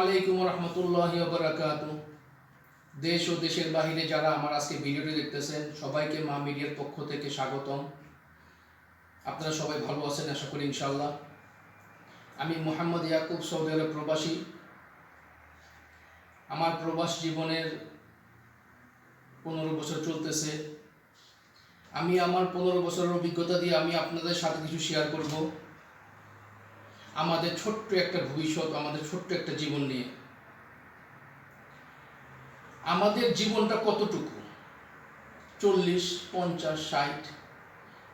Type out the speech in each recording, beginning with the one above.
রহমতুল্লাহ বরাকাত দেশ ও দেশের বাহিরে যারা আমার আজকে ভিডিওটি দেখতেছেন, সবাইকে মা মিডিয়ার পক্ষ থেকে স্বাগতম। আপনারা সবাই ভালো আছেন, আশা করি ইনশাল্লাহ আমি মোহাম্মদ ইয়াকুব সৌদি আরব প্রবাসী। আমার প্রবাস জীবনের পনেরো বছর চলতেছে। আমি আমার পনেরো বছরের অভিজ্ঞতা দিয়ে আমি আপনাদের সাথে কিছু শেয়ার করব। আমাদের ছোট্ট একটা ভবিষ্যৎ, আমাদের ছোট্ট একটা জীবন নিয়ে। আমাদের জীবনটা কতটুকু? চল্লিশ, পঞ্চাশ, ষাট।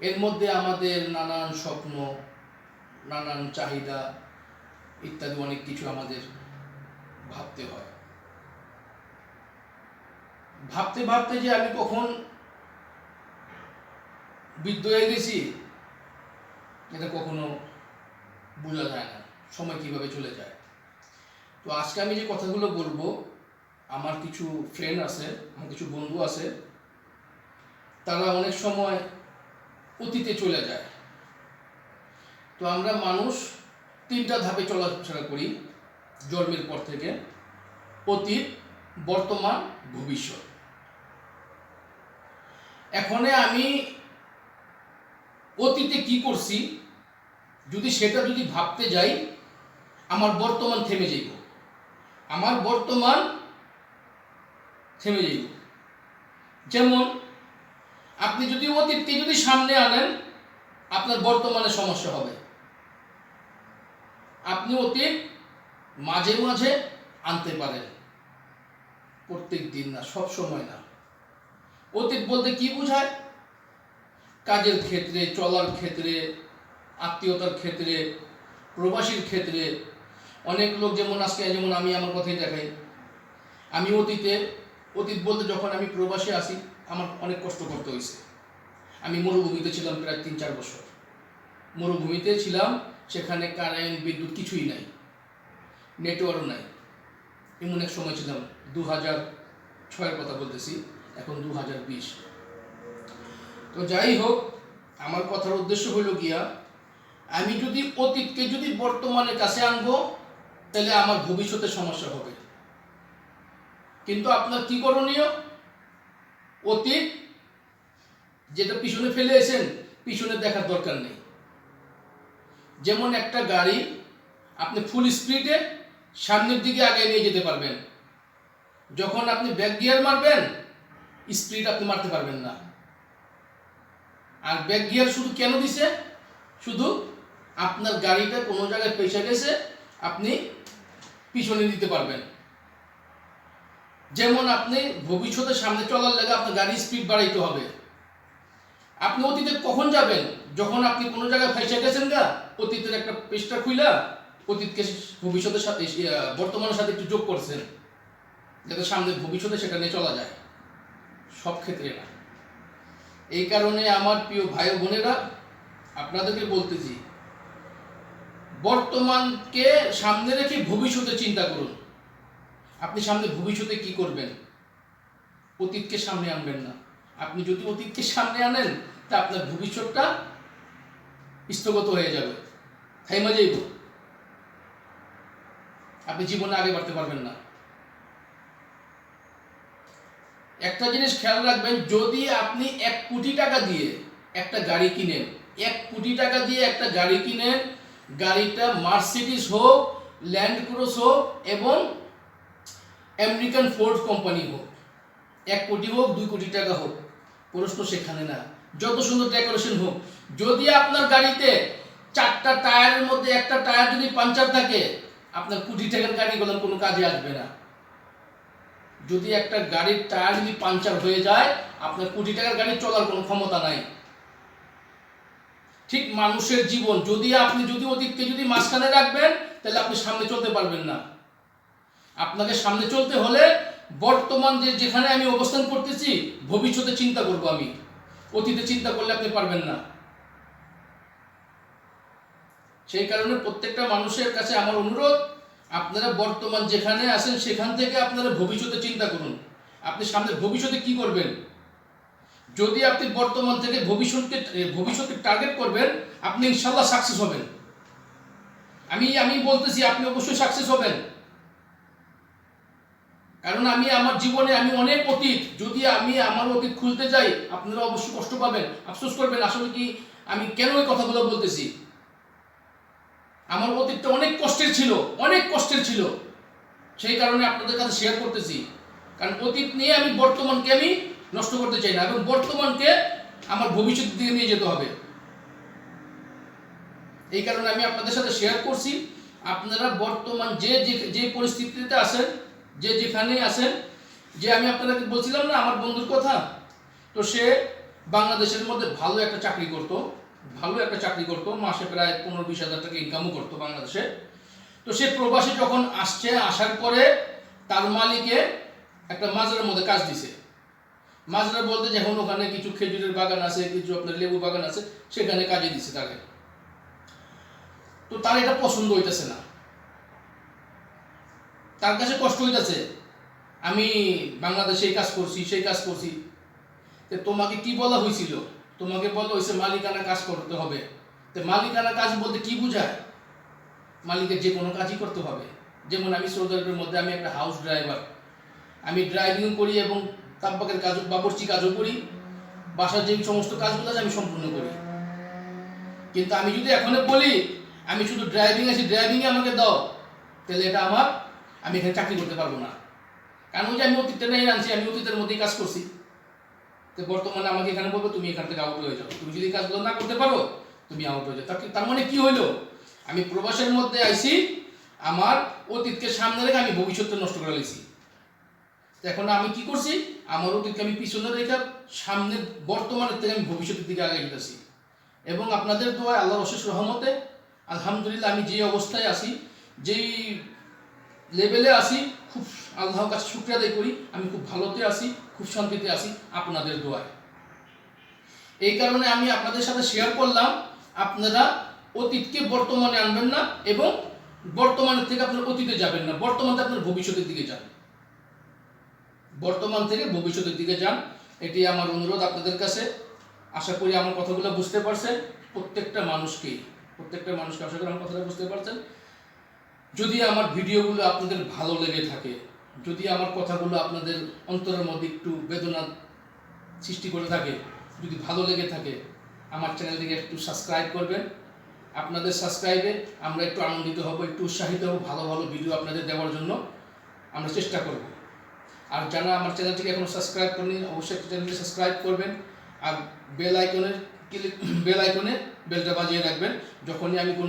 এর মধ্যে আমাদের নানান স্বপ্ন, নানান চাহিদা ইত্যাদি অনেক কিছু আমাদের ভাবতে হয়। ভাবতে ভাবতে যে আমি কখন বৃদ্ধ হয়ে গেছি, এটা কখনো বোঝা যায় না, সময় কীভাবে চলে যায়। তো আজকে আমি যে কথাগুলো বলব, আমার কিছু ফ্রেন্ড আছে, আমার কিছু বন্ধু আছে, তারা অনেক সময় অতীতে চলে যায়। তো আমরা মানুষ তিনটা ধাপে চলাফেরা করি, জন্মের পর থেকে, অতীত, বর্তমান, ভবিষ্যৎ। এখনে আমি অতীতে কি করছি যদি সেটা যদি ভাবতে যাই, আমার বর্তমান থেমে যাইব। আমার বর্তমান থেমে যাইব। যেমন, আপনি যদি অতীতকে যদি সামনে আনেন, আপনার বর্তমানে সমস্যা হবে। আপনি অতীত মাঝে মাঝে আনতে পারেন। প্রত্যেক দিন না, সব সময় না। অতীত বলতে কি বোঝায়? কাজের ক্ষেত্রে, চলার ক্ষেত্রে আত্মীয়তার ক্ষেত্রে, প্রবাসীর ক্ষেত্রে, অনেক লোক যেমন আজকে, যেমন আমি আমার কথাই দেখাই। আমি অতীতে, অতীত বলতে যখন আমি প্রবাসে আসি, আমার অনেক কষ্ট করতে হয়েছে। আমি মরুভূমিতে ছিলাম প্রায় তিন চার বছর। মরুভূমিতে ছিলাম, সেখানে কারেন্ট, বিদ্যুৎ কিছুই নাই। নেটওয়ার্ক নাই। এমন এক সময় ছিলাম দু হাজার ছয়ের কথা বলতেছি, এখন দু হাজার বিশ। তো যাই হোক, আমার কথার উদ্দেশ্য হইল গিয়া আমি যদি অতীতকে যদি বর্তমানের কাছে আনব, তাহলে আমার ভবিষ্যতে সমস্যা হবে। কিন্তু আপনার কি করণীয়? অতীত, যেটা পিছনে ফেলে এসেন পিছনে দেখার দরকার নেই। যেমন একটা গাড়ি, আপনি ফুল স্পিডে সামনের দিকে আগে নিয়ে যেতে পারবেন। যখন আপনি ব্যাক গিয়ার মারবেন স্পিড আপনি মারতে পারবেন না। আর ব্যাক গিয়ার শুধু কেন দিছে? শুধু আপনার গাড়িটা কোনো জায়গায় পেশা গেছে, আপনি পিছনে দিতে পারবেন। যেমন আপনি ভবিষ্যতে সামনে চলার লেগে আপনার গাড়ির স্পিড বাড়াইতে হবে। আপনি অতীতে কখন যাবেন? যখন আপনি কোনো জায়গায় ফাইসে গেছেন গা, অতীতের একটা পেজটা খুইলা, অতীতকে ভবিষ্যতের সাথে বর্তমানের সাথে একটু যোগ করছেন, যাতে সামনে ভবিষ্যতে সেটা নিয়ে চলা যায়। সব ক্ষেত্রে না। এই কারণে আমার প্রিয় ভাই বোনেরা, আপনাদেরকে বলতেছি বর্তমানকে সামনে রেখে ভবিষ্যতে চিন্তা করুন। আপনি সামনে ভবিষ্যতে কি করবেন? অতীতকে সামনে আনবেন না। আপনি যদি অতীতকে সামনে আনেন, তা আপনার ভবিষ্যৎটা স্থগত হয়ে যাবে। থাইমা যাইব আপনি জীবনে আগে বাড়তে পারবেন না। একটা জিনিস খেয়াল রাখবেন, যদি আপনি এক কোটি টাকা দিয়ে একটা গাড়ি কিনেন, এক কোটি টাকা দিয়ে একটা গাড়ি কিনেন গাড়িটা মার্সিডিস হোক, ল্যান্ড ক্রুজ হোক এবং আমেরিকান ফোর্ড কোম্পানি হোক। এক কোটি হোক, দুই কোটি টাকা হোক। প্রশ্ন সেখানে না। যত সুন্দর ডেকোরেশন হোক, যদি আপনার গাড়িতে চারটা টায়ারের মধ্যে একটা টায়ার যদি পাঞ্চার থাকে, আপনার কোটি টাকার গাড়ি গাড়িগুলো কোনো কাজে আসবে না। যদি একটা গাড়ির টায়ার যদি পাঞ্চার হয়ে যায়, আপনার কোটি টাকার গাড়ি চলার কোনো ক্ষমতা নাই। ঠিক মানুষের জীবন। যদি আপনি, যদি অতীতকে যদি মাঝখানে রাখবেন, তাহলে আপনি সামনে চলতে পারবেন না। আপনাকে সামনে চলতে হলে বর্তমান যে, যেখানে আমি অবস্থান করতেছি, ভবিষ্যতে চিন্তা করব আমি। অতীতে চিন্তা করলে আপনি পারবেন না। সেই কারণে প্রত্যেকটা মানুষের কাছে আমার অনুরোধ, আপনারা বর্তমান যেখানে আছেন, সেখান থেকে আপনারা ভবিষ্যতে চিন্তা করুন। আপনি সামনে ভবিষ্যতে কি করবেন? যদি আপনি বর্তমান থেকে ভবিষ্যৎকে ভবিষ্যৎকে টার্গেট করবেন, আপনি ইনশাল্লাহ সাকসেস হবেন। আমি আমি বলতেছি, আপনি অবশ্যই সাকসেস হবেন। কারণ আমি আমার জীবনে আমি অনেক অতীত, যদি আমি আমার অতীত খুলতে যাই, আপনারা অবশ্যই কষ্ট পাবেন, আফসোস করবেন। আসলে কি, আমি কেন ওই কথাগুলো বলতেছি? আমার অতীতটা অনেক কষ্টের ছিল, অনেক কষ্টের ছিল। সেই কারণে আপনাদের কাছে শেয়ার করতেছি। কারণ অতীত নিয়ে আমি বর্তমানকে আমি নষ্ট করতে চাই না। এবং বর্তমানকে আমার ভবিষ্যৎ দিকে নিয়ে যেতে হবে। এই কারণে আমি আপনাদের সাথে শেয়ার করছি। আপনারা বর্তমান যে- যে পরিস্থিতিতে আছেন, যে যেখানেই আছেন, যে আমি আপনাদেরকে বলছিলাম না, আমার বন্ধুর কথা, তো সে বাংলাদেশের মধ্যে ভালো একটা চাকরি করত, ভালো একটা চাকরি করত, মাসে প্রায় পনেরো বিশ হাজার টাকা ইনকামও করতো বাংলাদেশে। তো সে প্রবাসে যখন আসছে, আসার পরে তার মালিকে একটা মাজারের মধ্যে কাজ দিছে। মাজরা বলতে যখন ওখানে কিছু খেজুরের বাগান আছে, কিছু আপনার লেবু বাগান আছে, সেখানে কাজে দিছে তাকে। তো তার এটা পছন্দ হইতেছে না। তার কাছে কষ্ট হইতেছে, আমি বাংলাদেশে এই কাজ করছি, সেই কাজ করছি। তোমাকে কি বলা হয়েছিল তোমাকে বলা হয়েছে মালিকানা কাজ করতে হবে। তো মালিকানা কাজ বলতে কি বোঝায়? মালিকের যে কোনো কাজই করতে হবে। যেমন আমি সৌদি আরবের মধ্যে আমি একটা হাউস ড্রাইভার আমি ড্রাইভিং করি এবং তাব্বাকের কাজ বাবরচি কাজও করি, বাসার যে সমস্ত কাজগুলো আছে আমি সম্পূর্ণ করি। কিন্তু আমি যদি এখনও বলি, আমি শুধু ড্রাইভিং আছি ড্রাইভিংয়ে আমাকে দাও, তাহলে এটা আমার, আমি এখানে চাকরি করতে পারব না। কারণ ওই যে আমি অতীতটা নিয়ে আনছি, আমি অতীতের মধ্যেই কাজ করছি। তো বর্তমানে আমাকে এখানে বলব, তুমি এখান থেকে আউট হয়ে যাও। তুমি যদি কাজগুলো না করতে পারো, তুমি আউট হয়ে যাও। তার মানে কি হইল? আমি প্রবাসের মধ্যে আইছি, আমার অতীতকে সামনে রেখে আমি ভবিষ্যৎটা নষ্ট করে লেছি এখন আমি কি করছি? আমার অতীতকে আমি পিছনে রেখে সামনের বর্তমানের থেকে আমি ভবিষ্যতের দিকে আগে যেতেছি এবং আপনাদের দোয়ায় আল্লাহর অশেষ রহমতে আলহামদুলিল্লাহ আমি যে অবস্থায় আছি, যেই লেভেলে আছি, খুব আল্লাহর কাছে শুক্রিয়া আদায় করি। আমি খুব ভালোতে আছি, খুব শান্তিতে আছি আপনাদের দোয়ায়। এই কারণে আমি আপনাদের সাথে শেয়ার করলাম, আপনারা অতীতকে বর্তমানে আনবেন না এবং বর্তমানের থেকে আপনার অতীতে যাবেন না বর্তমানে আপনার ভবিষ্যতের দিকে যান। বর্তমান থেকে ভবিষ্যতের দিকে যান, এটি আমার অনুরোধ আপনাদের কাছে। আশা করি আমার কথাগুলো বুঝতে পারছেন। প্রত্যেকটা মানুষকেই প্রত্যেকটা মানুষকে আশা করি আমার কথাটা বুঝতে পারছেন। যদি আমার ভিডিওগুলো আপনাদের ভালো লেগে থাকে, যদি আমার কথাগুলো আপনাদের অন্তরের মধ্যে একটু বেদনা সৃষ্টি করে থাকে, যদি ভালো লেগে থাকে, আমার চ্যানেলটিকে একটু সাবস্ক্রাইব করবেন। আপনাদের সাবস্ক্রাইবে আমরা একটু আনন্দিত হব, একটু উৎসাহিত হব, ভালো ভালো ভিডিও আপনাদের দেওয়ার জন্য আমরা চেষ্টা করব। আর যারা আমার চ্যানেলটিকে এখনও সাবস্ক্রাইব করেনি অবশ্যই চ্যানেলটি সাবস্ক্রাইব করবেন। আর বেল আইকনের ক্লিক বেল আইকনে বেলটা বাজিয়ে রাখবেন। যখনই আমি কোনো